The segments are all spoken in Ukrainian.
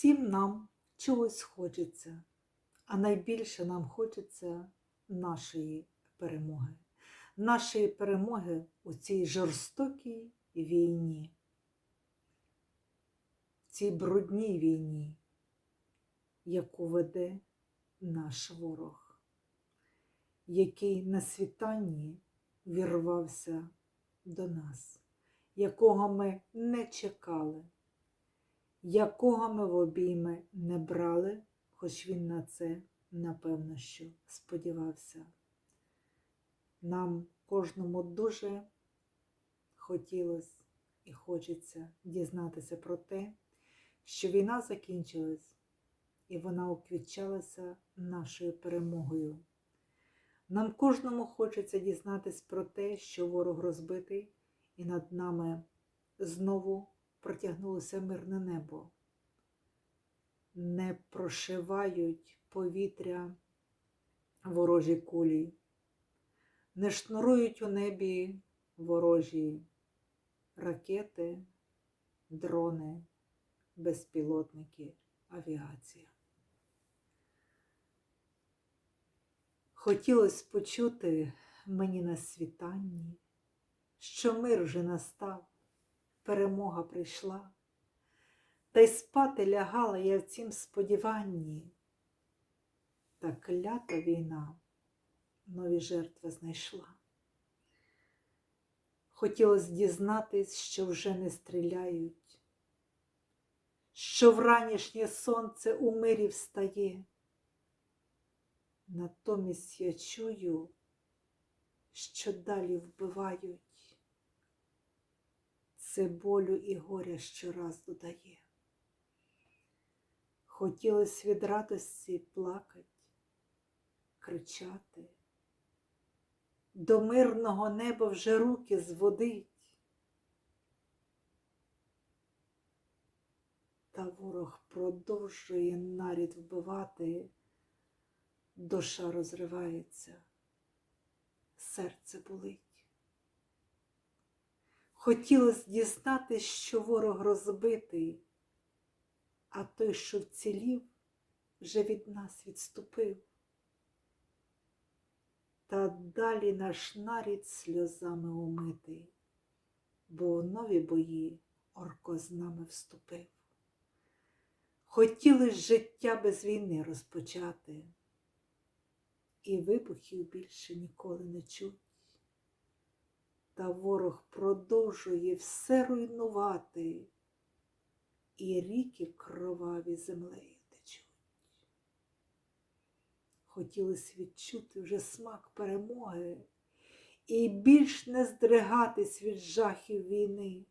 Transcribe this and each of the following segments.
Всім нам чогось хочеться, а найбільше нам хочеться нашої перемоги. Нашої перемоги у цій жорстокій війні, цій брудній війні, яку веде наш ворог, який на світанні вірвався до нас, якого ми не чекали, якого ми в обійми не брали, хоч він на це, напевно, що сподівався. Нам кожному дуже хотілося і хочеться дізнатися про те, що війна закінчилась і вона уквітчалася нашою перемогою. Нам кожному хочеться дізнатись про те, що ворог розбитий, і над нами знову протягнулося мирне небо. Не прошивають повітря ворожі кулі, не шнурують у небі ворожі ракети, дрони, безпілотники, авіація. Хотілося почути мені на світанні, що мир вже настав, перемога прийшла, та й спати лягала я в цім сподіванні. Та клята війна нові жертви знайшла. Хотілося дізнатись, що вже не стріляють, що вранішнє сонце у мирі встає. Натомість я чую, що далі вбивають. Це болю і горя щораз додає. Хотілося від радості плакать, кричати. До мирного неба вже руки зводить. Та ворог продовжує нарід вбивати душа розривається, серце болить. Хотілося дістати, що ворог розбитий, а той, що вцілів, вже від нас відступив. Та далі наш нарід сльозами умитий, бо в нові бої орко з нами вступив. Хотіли життя без війни розпочати і вибухів більше ніколи не чуть. Та ворог продовжує все руйнувати, і ріки кроваві землею течуть. Хотілося відчути вже смак перемоги і більш не здригатись від жахів війни,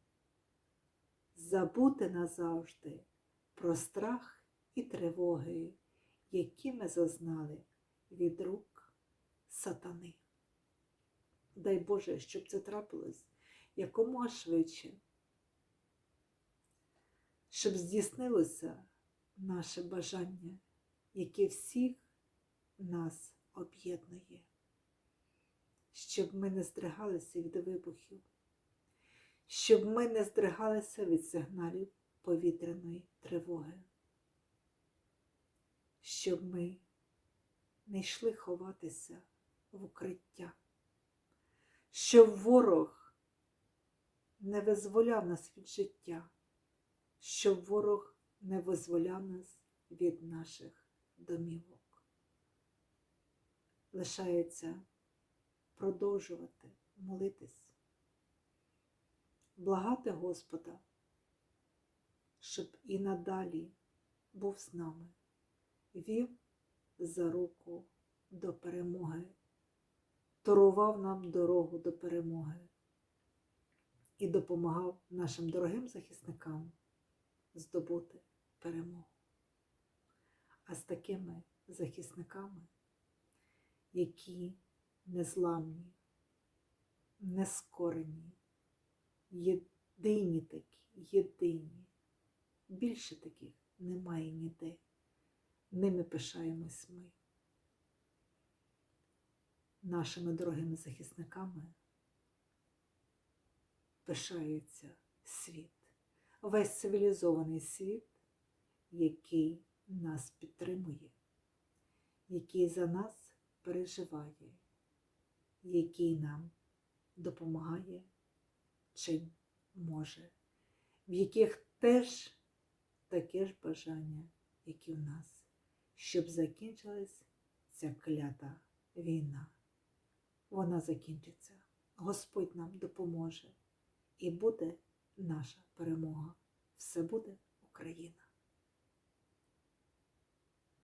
забути назавжди про страх і тривоги, які ми зазнали від рук сатани. Дай Боже, щоб це трапилось якомога швидше, щоб здійснилося наше бажання, яке всіх нас об'єднує, щоб ми не здригалися від вибухів, щоб ми не здригалися від сигналів повітряної тривоги, щоб ми не йшли ховатися в укриття, щоб ворог не визволяв нас від життя, щоб ворог не визволяв нас від наших домівок. Лишається продовжувати молитись, благати Господа, щоб і надалі був з нами, вів за руку до перемоги, торував нам дорогу до перемоги і допомагав нашим дорогим захисникам здобути перемогу. А з такими захисниками, які незламні, нескорені, єдині такі, єдині, більше таких немає ніде. Ними пишаємось ми. Нашими дорогими захисниками пишається світ, весь цивілізований світ який нас підтримує, який за нас переживає, який нам допомагає, чим може, в яких теж таке ж бажання, як і в нас, щоб закінчилась ця клята війна. Вона закінчиться. Господь нам допоможе і буде наша перемога. Все буде Україна.